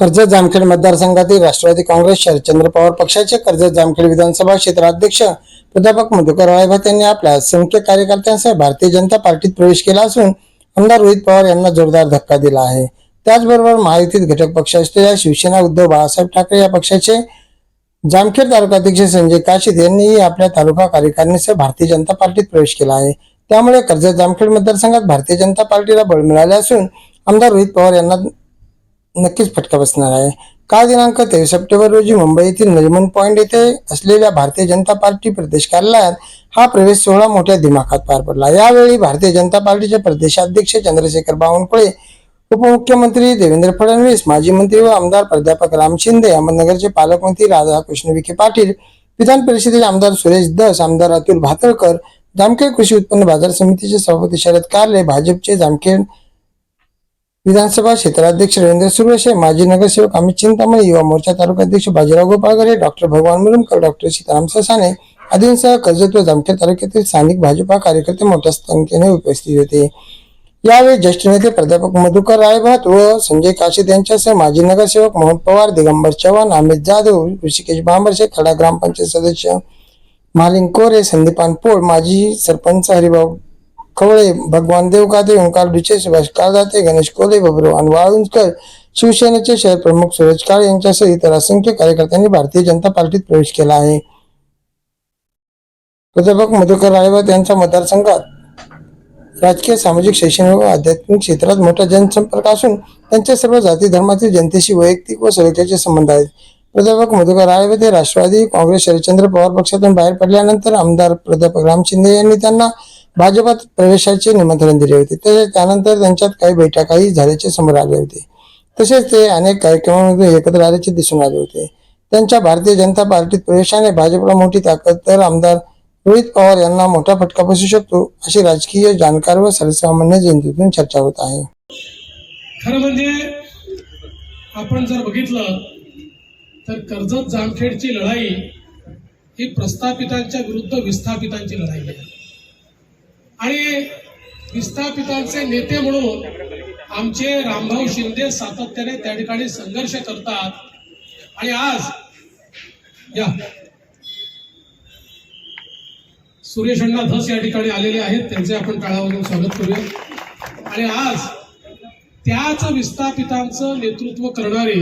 कर्जत जामखेड मतदारसंघातील राष्ट्रवादी काँग्रेस शरदचंद्र पवार पक्षाचे कर्जत जामखेड विधानसभा क्षेत्राध्यक्ष प्राध्यापक मधुकर रायभात यांनी आपल्या संख्य कार्यकर्त्यांसह भारतीय जनता पार्टीत प्रवेश केला असून आमदार रोहित पवार यांना जोरदार धक्का दिला आहे. त्याचबरोबर महायुतीत घटक पक्ष असलेल्या शिवसेना उद्धव बाळासाहेब ठाकरे या पक्षाचे जामखेड तालुकाध्यक्ष संजय काशीद यांनीही आपल्या तालुका कार्यकारिणीसह भारतीय जनता पार्टीत प्रवेश केला आहे. त्यामुळे कर्जत जामखेड मतदारसंघात भारतीय जनता पार्टीला बळ मिळाले असून आमदार रोहित पवार यांना नक्कीच फटका बसणार आहे. काल दिनांक तेवीस सप्टेंबर रोजी मुंबई येथील नरिमन पॉइंट येथे असलेल्या भारतीय जनता पार्टी प्रदेश कार्यालयात हा प्रवेश सोहळा मोठ्या दिमाखात पार पडला. यावेळी भारतीय जनता पार्टीचे प्रदेशाध्यक्ष चंद्रशेखर बावनकुळे उपमुख्यमंत्री देवेंद्र फडणवीस माजी मंत्री व आमदार प्राध्यापक राम शिंदे अहमदनगरचे पालकमंत्री राधाकृष्ण विखे पाटील विधान परिषदेचे आमदार सुरेश दस आमदार अतुल भातळकर जामखेड कृषी उत्पन्न बाजार समितीचे सभापती शरद कारले भाजपचे जामखेड विधानसभा क्षेत्राध्यक्ष रवींद्र सुरवशे माजी नगरसेवक अमित चिंतामणी युवा मोर्चा तालुकाध्यक्ष बाजीराव गोपाळकर डॉक्टर भगवान मुरुमकर डॉक्टर सीताराम ससाने आदींसह कर्जत व जामखेड तालुक्यातील स्थानिक भाजपा कार्यकर्ते मोठ्या संख्येने उपस्थित होते. यावेळी ज्येष्ठ नेते प्राध्यापक मधुकर रायभात व संजय काशीद यांच्यासह माजी नगरसेवक मोहन पवार दिगंबर चव्हाण अमित जाधव ऋषिकेश बांबरशे खडा ग्रामपंचायत सदस्य मालिंग कोरे संदीपान पोळ माजी सरपंच हरिभाऊ खवळे भगवान देव देवकाते ओंकार डुचे सुभाष काळदाते गणेश कोले बबरुवान वाळुंजकर शिवसेनेचे शहर प्रमुख सूरज काळे यांच्यासह इतर असंख्य कार्यकर्त्यांनी भारतीय जनता पार्टीत प्रवेश केला आहे. प्राध्यापक मधुकर रायवत यांच्या मतदारसंघात राजकीय सामाजिक शैक्षणिक व आध्यात्मिक क्षेत्रात मोठा जनसंपर्क असून त्यांच्या सर्व जाती धर्मातील जनतेशी वैयक्तिक व सलोख्याचे संबंध आहेत. प्राध्यापक मधुकर रायवत हे राष्ट्रवादी काँग्रेस शरदचंद्र पवार पक्षातून बाहेर पडल्यानंतर आमदार प्राध्यापक राम शिंदे यांनी त्यांना भाजपात प्रवेशाचे निमंत्रण दिले होते. तसेच त्यानंतर त्यांच्यात काही बैठकाही झाल्याचे समोर आले होते. तसेच ते अनेक कार्यक्रमांमध्ये एकत्र आल्याचे दिसून आले होते. त्यांच्या भारतीय जनता पार्टीत प्रवेशाने भाजपला मोठी ताकद तर आमदार रोहित पवार यांना मोठा फटका बसू शकतो अशी राजकीय जाणकार व सर्वसामान्य जनतेतून चर्चा होत आहे. खरं म्हणजे आपण जर बघितलं तर कर्जत जामखेडची लढाई ही प्रस्थापितांच्या विरुद्ध विस्थापितांची लढाई आहे. आणि विस्थापितांचे नेते म्हणून आमचे रामभाऊ शिंदे सातत्याने त्या ठिकाणी संघर्ष करतात. आणि आज या सुरेश अण्णा धस या ठिकाणी आलेले आहेत. त्यांचे आपण टाळावरून स्वागत करूया. आणि आज त्याच विस्थापितांचं नेतृत्व करणारे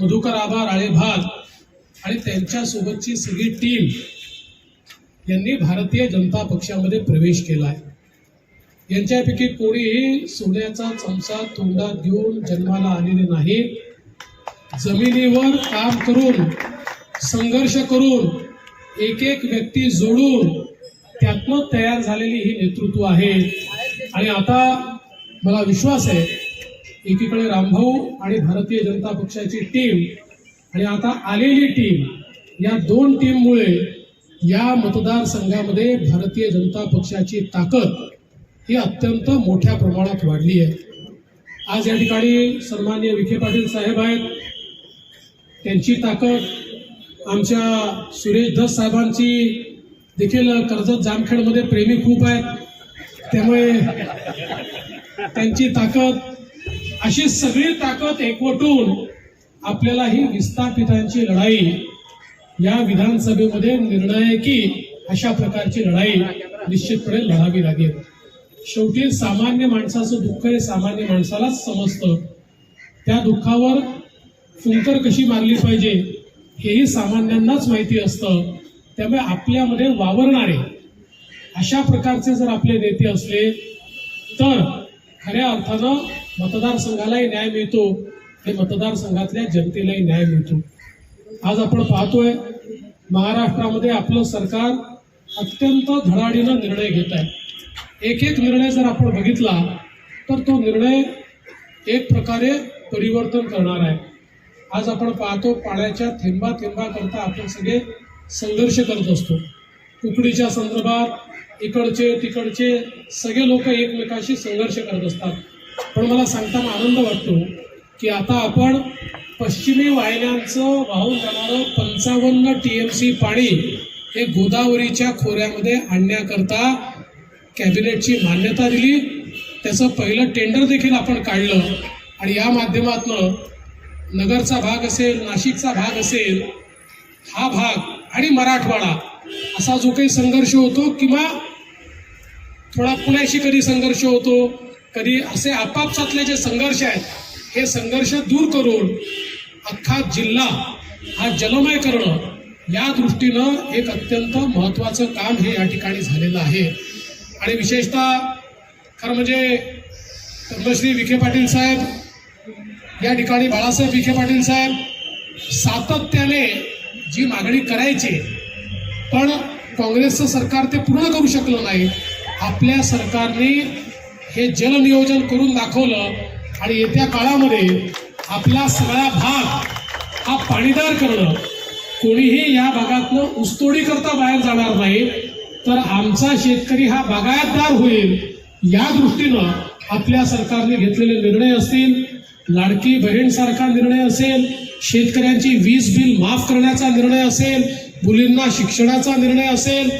मधुकर आबा राळेभात आणि त्यांच्यासोबतची सगळी टीम यांनी भारतीय जनता पक्षामध्ये प्रवेश केला आहे यांच्यापैकी कोणीही सोन्याचा चमचा तोंडात घेऊन जन्माला आलेले नाही. जमिनीवर काम करून संघर्ष करून एक एक व्यक्ती जोडून त्यातनं तयार झालेली ही नेतृत्व आहे. आणि आता मला विश्वास आहे एकीकडे रामभाऊ आणि भारतीय जनता पक्षाची टीम आणि आता आलेली टीम या दोन टीममुळे या मतदारसंघामध्ये भारतीय जनता पक्षाची ताकद ही अत्यंत मोठ्या प्रमाणात वाढली आहे. आज या ठिकाणी सन्मान्य विखे पाटील साहेब आहेत. त्यांची ताकद आमच्या सुरेश धस साहेबांची देखील कर्जत जामखेडमध्ये प्रेमी खूप आहेत. त्यामुळे त्यांची ताकद अशी सगळी ताकद एकवटून आपल्याला ही विस्थापितांची लढाई या विधानसभेमध्ये निर्णायकी अशा प्रकारची लढाई निश्चितपणे लढावी लागेल. शेवटी सामान्य माणसाचं दुःख हे सामान्य माणसालाच समजतं. त्या दुःखावर फुंकर कशी मारली पाहिजे हेही सामान्यांनाच माहिती असतं. त्यामुळे आपल्यामध्ये वावरणारे अशा प्रकारचे जर आपले नेते असले तर खऱ्या अर्थानं मतदारसंघालाही न्याय मिळतो आणि मतदारसंघातल्या जनतेलाही न्याय मिळतो. आज आपण पाहतोय महाराष्ट्रामध्ये आपलं सरकार अत्यंत धडाडीनं निर्णय घेत आहे. एक एक निर्णय जर आपण बघितला तर तो निर्णय एक प्रकारे परिवर्तन करणार आहे. आज आपण पाहतो पाण्याच्या थेंबा थेंबाकरता आपण सगळे संघर्ष करत असतो. कुकडीच्या संदर्भात इकडचे तिकडचे सगळे लोक एकमेकाशी संघर्ष करत असतात. पण मला सांगताना आनंद वाटतो की आता आपण पश्चिमी वाहिन्यांचं वाहून जाणारं पंचावन्न टी एम सी पाणी हे गोदावरीच्या खोऱ्यामध्ये आणण्याकरता कॅबिनेटची मान्यता दिली. त्याचं पहिलं टेंडर देखील आपण काढलं. आणि या माध्यमातनं नगरचा भाग असेल नाशिकचा भाग असेल हा भाग आणि मराठवाडा असा जो काही संघर्ष होतो किंवा थोडा पुण्याशी कधी संघर्ष होतो कधी असे आपापसातले जे संघर्ष आहेत हे संघर्ष दूर करून अख्खा जिल्हा हा जलमय करणं या दृष्टीनं एक अत्यंत महत्त्वाचं काम हे या ठिकाणी झालेलं आहे. आणि विशेषतः खरं म्हणजे पद्मश्री विखे पाटील साहेब या ठिकाणी बाळासाहेब विखे पाटील साहेब सातत्याने जी मागणी करायची पण काँग्रेसचं सरकार ते पूर्ण करू शकलं नाही. आपल्या सरकारने हे जलनियोजन करून दाखवलं आणि येत्या काळामध्ये आपला सगळा भाग हा पाणीदार करणं. कोणीही या भागातनं ऊसतोडी करता बाहेर जाणार नाही तर आमचा शेतकरी हा बागायतदार होईल. या दृष्टीनं आपल्या सरकारने घेतलेले निर्णय असतील लाडकी बहीणसारखा निर्णय असेल शेतकऱ्यांची वीज बिल माफ करण्याचा निर्णय असेल मुलींना शिक्षणाचा निर्णय असेल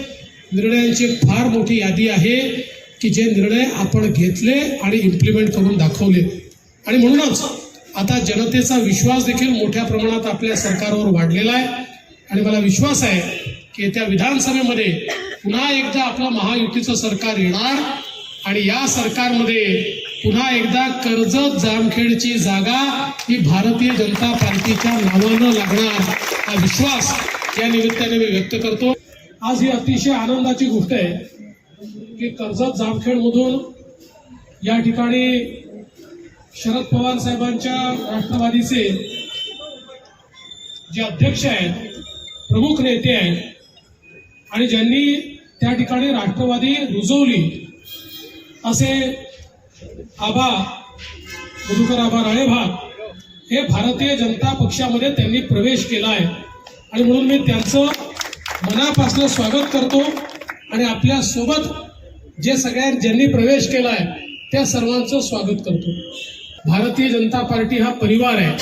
निर्णयांची फार मोठी यादी आहे की जे निर्णय आपण घेतले आणि इम्प्लिमेंट करून दाखवले. आणि म्हणूनच आता जनतेचा विश्वास देखील मोठ्या प्रमाणात आपल्या सरकारवर वाढलेला आहे. आणि मला विश्वास आहे की येत्या विधानसभेमध्ये पुन्हा एकदा आपलं महायुतीचं सरकार येणार आणि या सरकारमध्ये पुन्हा एकदा कर्जत जामखेडची जागा ही भारतीय जनता पार्टीच्या नावानं लागणार हा विश्वास या निमित्ताने मी व्यक्त करतो. आज ही अतिशय आनंदाची गोष्ट आहे की कर्जत जामखेडमधून या ठिकाणी शरद पवार साहेबांच्या राष्ट्रवादीचे जे अध्यक्ष आहेत प्रमुख नेते आहेत आणि ज्यांनी त्या ठिकाणी राष्ट्रवादी रुजवली असे आबा मधुकर आबा राळेभाग हे भारतीय जनता पक्षामध्ये त्यांनी प्रवेश केला आहे. आणि म्हणून मी त्यांचं मनापासून स्वागत करतो आणि आपल्यासोबत जे सगळ्या ज्यांनी प्रवेश केला आहे त्या सर्वांचं स्वागत करतो. भारतीय जनता पार्टी हा परिवार आहे.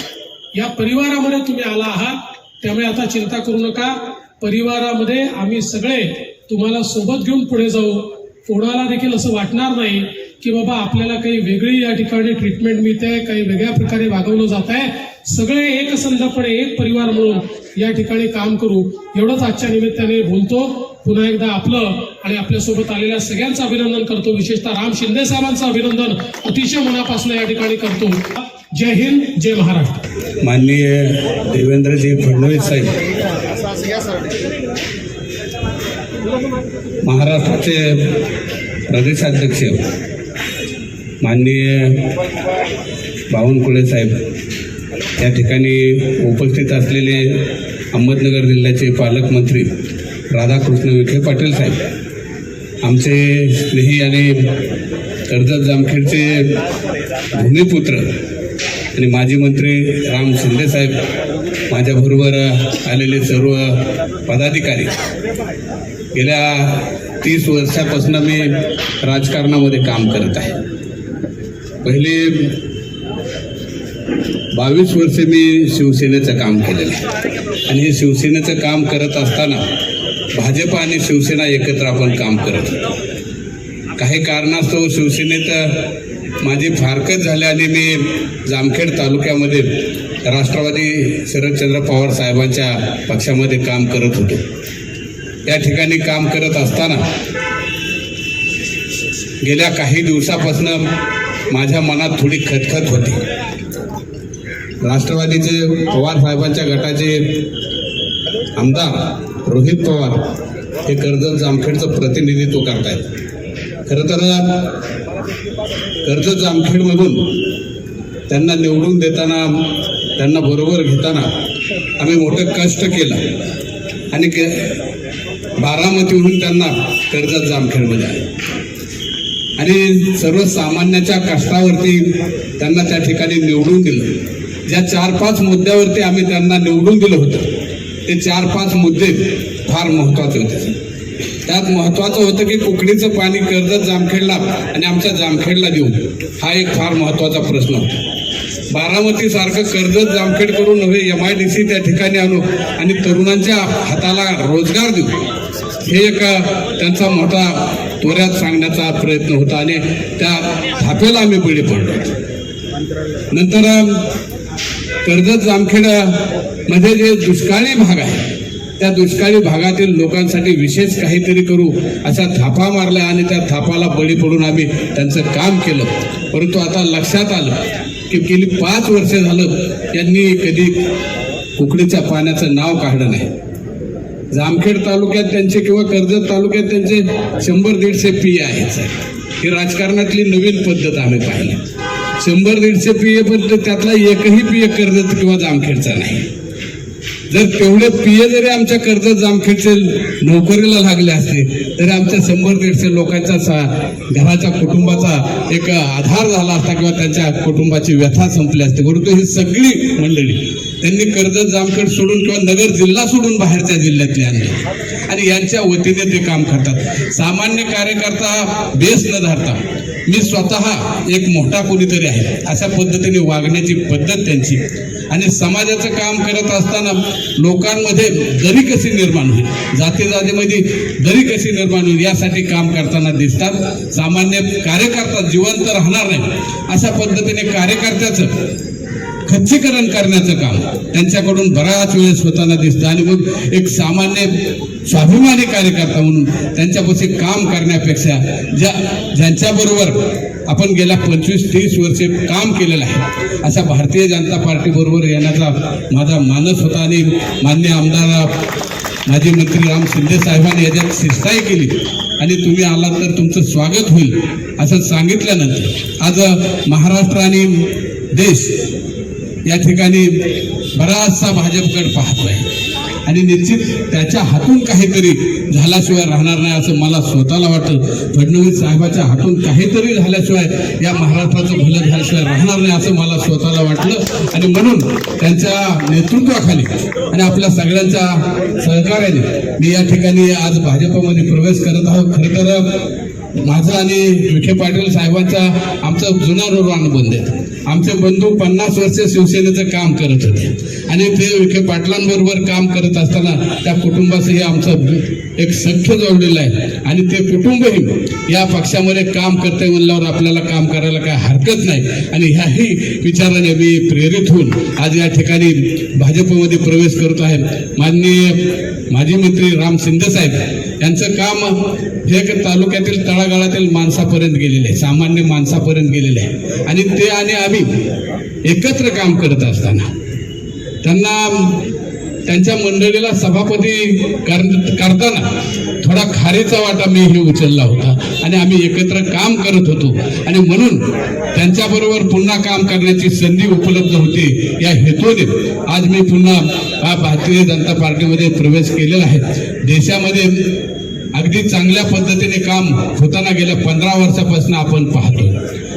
या परिवारामध्ये तुम्ही आला आहात त्यामुळे आता चिंता करू नका. परिवारामध्ये आम्ही सगळे तुम्हाला सोबत घेऊन पुढे जाऊ. कोणाला देखील असं वाटणार नाही की बाबा आपल्याला काही वेगळी या ठिकाणी ट्रीटमेंट मिळते काही वेगळ्या प्रकारे वागवलं जात आहे सगळे एकसंधपणे एक परिवार म्हणून या ठिकाणी काम करू. एवढंच आजच्या निमित्ताने बोलतो. पुन्हा एकदा आपलं आणि आपल्यासोबत आलेल्या सगळ्यांचं अभिनंदन करतो. विशेषतः राम शिंदे साहेबांचं अभिनंदन अतिशय मनापासून या ठिकाणी करतो. जय हिंद जय महाराष्ट्र. माननीय देवेंद्रजी फडणवीस साहेब. महाराष्ट्राचे प्रदेशाध्यक्ष माननीय बावनकुळे साहेब. या ठिकाणी उपस्थित असलेले अहमदनगर जिल्ह्याचे पालकमंत्री राधाकृष्ण विखे पाटील साहेब. आमचे स्नेही आणि कर्जत जामखेडचे भूमिपुत्र आणि माजी मंत्री राम शिंदे साहेब माझ्याबरोबर आलेले सर्व पदाधिकारी. गेल्या तीस वर्षापासून मी राजकारणामध्ये काम करत आहे. पहिले बावीस वर्षे मी शिवसेनेचं काम केलेलं आहे. आणि हे शिवसेनेचं काम करत असताना भाजप आणि शिवसेना एकत्र आपण काम करत होतो. काही कारणास्तव शिवसेनेत माझी फारकत झाल्याने मी जामखेड तालुक्यामध्ये राष्ट्रवादी शरदचंद्र पवार साहेबांच्या पक्षामध्ये काम करत होतो. या ठिकाणी काम करत असताना गेल्या काही दिवसापासून माझ्या मनात थोडी खतखत होती. राष्ट्रवादीचे पवार साहेबांच्या गटाचे आमदार रोहित पवार हे कर्जत जामखेडचं प्रतिनिधित्व करतायत. खरं तर कर्जत जामखेडमधून त्यांना निवडून देताना त्यांना बरोबर घेताना आम्ही मोठं कष्ट केलं. आणि के बारामतीहून त्यांना कर्जत जामखेडमध्ये आले आणि सर्वसामान्याच्या कष्टावरती त्यांना त्या ठिकाणी निवडून दिलं. ज्या चार पाच मुद्द्यावरती आम्ही त्यांना निवडून दिलं होतं ते चार पाच मुद्दे फार महत्त्वाचे होते. त्यात महत्त्वाचं होतं की कुकडीचं पाणी कर्जत जामखेडला आणि आमच्या जामखेडला देऊ हा एक फार महत्त्वाचा प्रश्न होता. बारामतीसारखं कर्जत जामखेड करून नव्हे एम आय डी सी त्या ठिकाणी आणू आणि तरुणांच्या हाताला रोजगार देऊ. हे एक त्यांचा मोठा त्वऱ्यात सांगण्याचा प्रयत्न होता आणि त्या थापेला आम्ही बळी पडलो. नंतर कर्जत जामखेडमध्ये जे दुष्काळी भाग आहे त्या दुष्काळी भागातील लोकांसाठी विशेष काहीतरी करू असा थापा मारला आणि त्या थापाला बळी पडून आम्ही त्यांचं काम केलं. परंतु आता लक्षात आलं की गेली पाच वर्षे झालं त्यांनी कधी कुकडीच्या पाण्याचं नाव काढलं नाही. जामखेड तालुक्यात त्यांचे किंवा कर्जत तालुक्यात त्यांचे शंभर दीडशे पी आहेत ही राजकारणातली नवीन पद्धत आम्ही पाहिली. शंभर दीडशे पी पण ते त्यातला एकही पी कर्जत किंवा जामखेडचा नाही. जर तेवढे पिये जरी आमच्या कर्जत जामखेडचे नोकरीला लागले असते तरी आमच्या शंभर दीडशे लोकांच्या सा- घराच्या कुटुंबाचा एक आधार झाला असता किंवा त्यांच्या कुटुंबाची व्यथा संपली असते. परंतु ही सगळी मंडळी त्यांनी कर्जत जामखेड सोडून किंवा नगर जिल्हा सोडून बाहेरच्या जिल्ह्यातले आणले. आणि यांच्या वतीने ते काम करतात. सामान्य कार्यकर्ता बेस न धरता मी स्वतः एक मोठा कोणीतरी आहे अशा पद्धतीने वागण्याची पद्धत त्यांची. आणि समाजाचं काम करत असताना लोकांमध्ये दरी कशी निर्माण होईल जाती जातीमध्ये दरी कशी निर्माण होईल यासाठी काम करताना दिसतात. सामान्य कार्यकर्ता जिवंत राहणार नाही अशा पद्धतीने कार्यकर्त्याचं खच्चीकरण करण्याचं काम. त्यांच्याकडून बराच वेळेस होताना दिसतं आणि मग एक सामान्य स्वाभिमानी कार्यकर्ता म्हणून त्यांच्यापाशी काम करण्यापेक्षा ज्या ज्यांच्याबरोबर आपण गेल्या पंचवीस तीस वर्षे काम केलेलं आहे अशा भारतीय जनता पार्टीबरोबर येण्याचा माझा मानस होता आणि मान्य आमदार माजी मंत्री राम शिंदे साहेबांनी याच्यात शिरसाई केली. आणि तुम्ही आलात तर तुमचं स्वागत होईल असं सांगितल्यानंतर आज महाराष्ट्र आणि देश या ठिकाणी बराचसा भाजपकडे पाहतोय. आणि निश्चित त्याच्या हातून काहीतरी झाल्याशिवाय राहणार नाही असं मला स्वतःला वाटतं. फडणवीस साहेबाच्या हातून काहीतरी झाल्याशिवाय या महाराष्ट्राचं भलं झाल्याशिवाय राहणार नाही असं मला स्वतःला वाटलं. आणि म्हणून त्यांच्या नेतृत्वाखाली आणि आपल्या सगळ्यांच्या सहकार्याने मी या ठिकाणी आज भाजपमध्ये प्रवेश करत आहोत. खरं तर माझं आणि विखे पाटील साहेबांचा आमचा जुना रोड अनुबंध आहे. आमचे बंधू पन्नास वर्ष शिवसेनेचं काम करत होते. आणि ते विखे पाटलांबरोबर काम करत असताना त्या कुटुंबाचंही आमचं एक सख्य जोडलेलं आहे. आणि ते कुटुंबही या पक्षामध्ये काम करते म्हणल्यावर आपल्याला काम करायला काय हरकत नाही. आणि ह्याही विचाराने मी प्रेरित होऊन आज या ठिकाणी भाजपमध्ये प्रवेश करत आहे. माननीय माजी मंत्री राम शिंदे साहेब यांचं काम हे एक तालुक्यातील तळागाळातील माणसापर्यंत गेलेले आहे. सामान्य माणसापर्यंत गेलेले आहे. आणि ते आणि आम्ही एकत्र काम करत असताना त्यांना त्यांच्या मंडळीला सभापती कर- करताना थोडा खारीचा वाटा मी हे उचलला होता. आणि आम्ही एकत्र काम करत होतो. आणि म्हणून त्यांच्याबरोबर पुन्हा काम करण्याची संधी उपलब्ध होती. या हेतूने आज मी पुन्हा भारतीय जनता पार्टीमध्ये प्रवेश केलेला आहे. देशामध्ये अगदी चांगल्या पद्धतीने काम होताना गेल्या पंधरा वर्षापासून आपण पाहतो.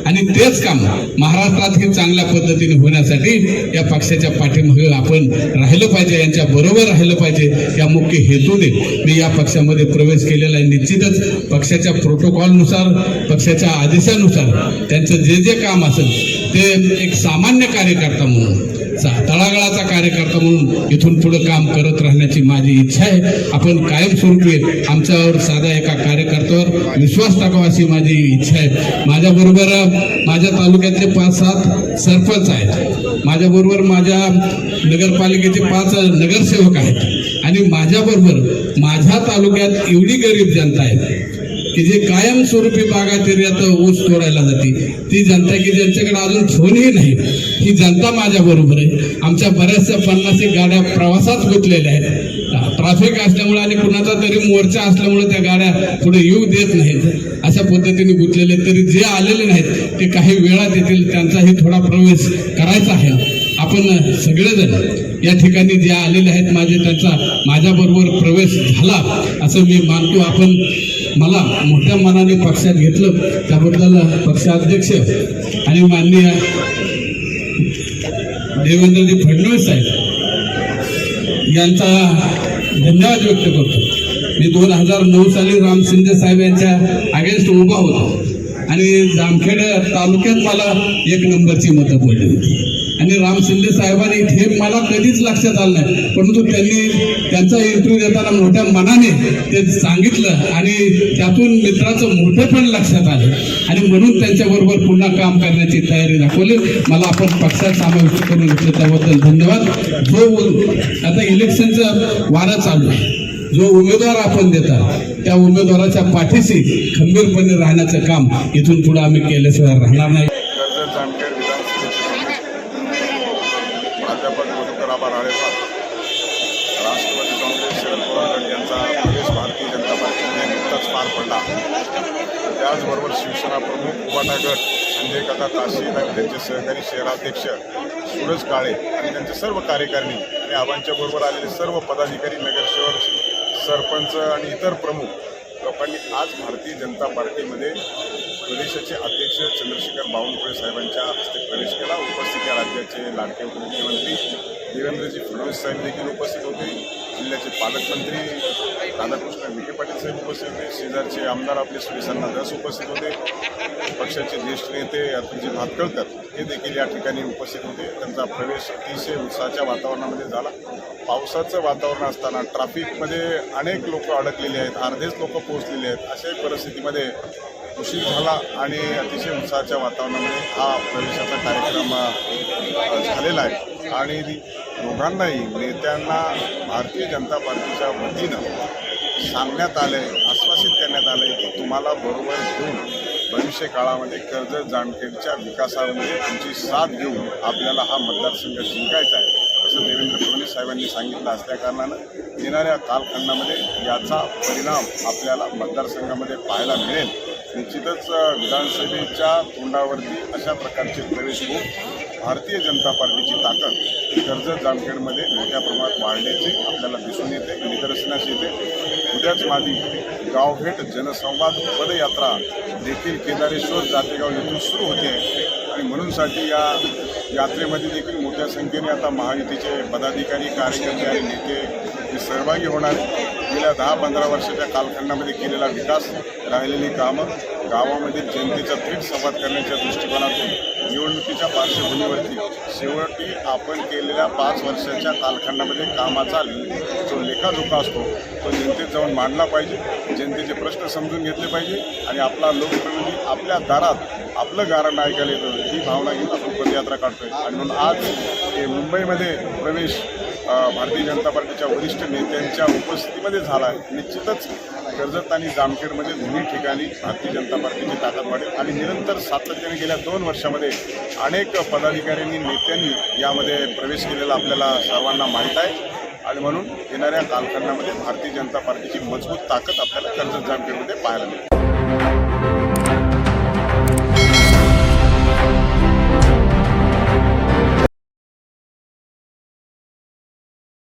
आणि तेच काम महाराष्ट्रातही चांगल्या पद्धतीने होण्यासाठी या पक्षाच्या पाठीमागे आपण राहिलं पाहिजे यांच्या बरोबर राहिलं पाहिजे या मुख्य हेतूने मी या पक्षामध्ये प्रवेश केलेला आहे. निश्चितच पक्षाच्या प्रोटोकॉलनुसार पक्षाच्या आदेशानुसार त्यांचं जे जे काम असेल ते एक सामान्य कार्यकर्ता म्हणून तळागाळाचा कार्यकर्ता म्हणून इथून पुढे काम करत राहण्याची माझी इच्छा आहे. आपण कायमस्वरूपी आमच्यावर साध्या एका कार्यकर्त्यावर विश्वास टाकावा अशी माझी इच्छा आहे. माझ्याबरोबर माझ्या तालुक्यातले पाच सात सरपंच आहेत. माझ्याबरोबर माझ्या नगरपालिकेचे पाच नगरसेवक आहेत. आणि माझ्याबरोबर माझ्या तालुक्यात एवढी गरीब जनता आहे की जे कायमस्वरूपी बागायत ऊस तोडायला जाते. ती जनता की ज्यांच्याकडे अजून फोनही नाही. ही जनता माझ्या बरोबर आहे. आमच्या बऱ्याचशा पन्नास एक गाड्या प्रवासात गुंतलेल्या आहेत. ट्रॅफिक असल्यामुळे आणि कुणाचा तरी मोर्चा असल्यामुळे त्या गाड्या पुढे येऊ देत नाहीत. अशा पद्धतीने गुंतलेले आहेत. तरी जे आलेले नाहीत ते काही वेळात येतील त्यांचाही थोडा प्रवेश करायचा आहे. आपण सगळेजण या ठिकाणी जे आलेले आहेत माझे त्यांचा माझ्याबरोबर प्रवेश झाला असं मी मानतो. आपण मला मोठ्या मनाने पक्षात घेतलं. त्याबद्दल पक्षाध्यक्ष आणि माननीय देवेंद्रजी फडणवीस साहेब यांचा धन्यवाद व्यक्त करतो. मी दोन हजार नऊ साली राम शिंदे साहेब यांच्या अगेन्स्ट उभा होतो. आणि जामखेड तालुक्यात मला एक नंबरची मतं पडली होती. आणि राम शिंदे साहेबांनी हे मला कधीच लक्षात आलं नाही. परंतु त्यांनी त्यांचा इंटरव्ह्यू देताना मोठ्या मनाने ते सांगितलं आणि त्यातून मित्राचं मोठेपण लक्षात आलं. आणि म्हणून त्यांच्याबरोबर पुन्हा काम करण्याची तयारी दाखवली. मला आपण पक्षात समाविष्ट करून घेतलं. त्याबद्दल धन्यवाद. जो आता इलेक्शनचा वारा चालू आहे. जो उमेदवार आपण देता त्या उमेदवाराच्या पाठीशी खंबीरपणे राहण्याचं काम इथून पुढे आम्ही केल्याशिवाय राहणार नाही. प्राध्यापक डॉक्टर आबा राळेकर राष्ट्रवादी काँग्रेस शरद पवार गट यांचा प्रदेश भारतीय जनता पार्टीने नुकताच पार पडला. त्याचबरोबर शिवसेना प्रमुख उबाटा गट संजय काका ताशील आणि त्यांचे सहकारी शहराध्यक्ष सूरज काळे आणि त्यांचे सर्व कार्यकारिणी आणि आबांच्या बरोबर आलेले सर्व पदाधिकारी नगरसेवक सरपंच आणि इतर प्रमुख लोकांनी आज भारतीय जनता पार्टीमध्ये प्रदेशाचे अध्यक्ष चंद्रशेखर बावनकुळे साहेबांच्या हस्ते प्रवेश केला. उपस्थित या राज्याचे लाडके उपमुख्यमंत्री देवेंद्रजी फडणवीस साहेब देखील उपस्थित होते. जिल्ह्याचे पालकमंत्री राधाकृष्ण विखे पाटील साहेब उपस्थित होते. शेजारचे आमदार आपले सुरेशांना दास उपस्थित होते. पक्षाचे ज्येष्ठ नेते अतुलजी भातकळकर हे देखील या ठिकाणी उपस्थित होते. त्यांचा प्रवेश अतिशय उत्साहाच्या वातावरणामध्ये झाला. पावसाचं वातावरण असताना ट्रॅफिकमध्ये अनेक लोक अडकलेले आहेत अर्धेच लोक पोहोचलेले आहेत. अशाही परिस्थितीमध्ये उशीर झाला आणि अतिशय उत्साहाच्या वातावरणामध्ये हा प्रवेशाचा कार्यक्रम झालेला आहे. आणि दोघांनाही नेत्यांना भारतीय जनता पार्टीच्या वतीनं सांगण्यात आलं आहे आश्वासित करण्यात आलं आहे की तुम्हाला बरोबर घेऊन भविष्य काळामध्ये कर्जत जामखेडच्या विकासामध्ये तुमची साथ घेऊन आपल्याला हा मतदारसंघ जिंकायचा आहे असं देवेंद्र फडणवीस साहेबांनी सांगितलं. असल्या कारणानं येणाऱ्या कालखंडामध्ये याचा परिणाम आपल्याला मतदारसंघामध्ये पाहायला मिळेल. निश्चितच विधानसभेच्या तोंडावरती अशा प्रकारचे प्रवेश होऊन भारतीय जनता पार्टीची ताकद कर्जत जामखेडमध्ये मोठ्या प्रमाणात वाढण्याची आपल्याला दिसून येते निदर्शनास येते उद्याच मादी गावभेट जनसंवाद पदयात्रा देखील केदारेश्वर जातेगाव येथून सुरू होते आणि म्हणूनसाठी या यात्रेमध्ये देखील मोठ्या संख्येने आता महायुतीचे पदाधिकारी कार्यकर्ते आणि नेते हे सहभागी होणार आहेत. गेल्या दहा पंधरा वर्षाच्या कालखंडामध्ये केलेला विकास राहिलेली कामं गावामध्ये जनतेचा थेट संवाद करण्याच्या दृष्टिकोनातून निवडणुकीच्या पार्श्वभूमीवरती शेवटी आपण केलेल्या पाच वर्षाच्या कालखंडामध्ये कामाचा जो लेखाजोखा असतो तो जनतेत जाऊन मांडला पाहिजे. जनतेचे प्रश्न समजून घेतले पाहिजे आणि आपला लोकप्रतिनिधी आपल्या दारात आपलं गारण ऐकायला येतं. ही भावना घेऊन आपण पदयात्रा काढतोय. आणि म्हणून आज हे मुंबईमध्ये प्रवेश भारतीय जनता पार्टीच्या वरिष्ठ नेत्यांच्या उपस्थितीमध्ये झाला आहे. निश्चितच कर्जत आणि जामखेडमध्ये दोन्ही ठिकाणी भारतीय जनता पार्टीची ताकद वाढेल आणि निरंतर सातत्याने गेल्या दोन वर्षामध्ये अनेक पदाधिकाऱ्यांनी नेत्यांनी यामध्ये प्रवेश केलेला आपल्याला सर्वांना माहीत आहे. आणि म्हणून येणाऱ्या कालखंडामध्ये भारतीय जनता पार्टीची मजबूत ताकद आपल्याला कर्जत जामखेडमध्ये पाहायला मिळेल.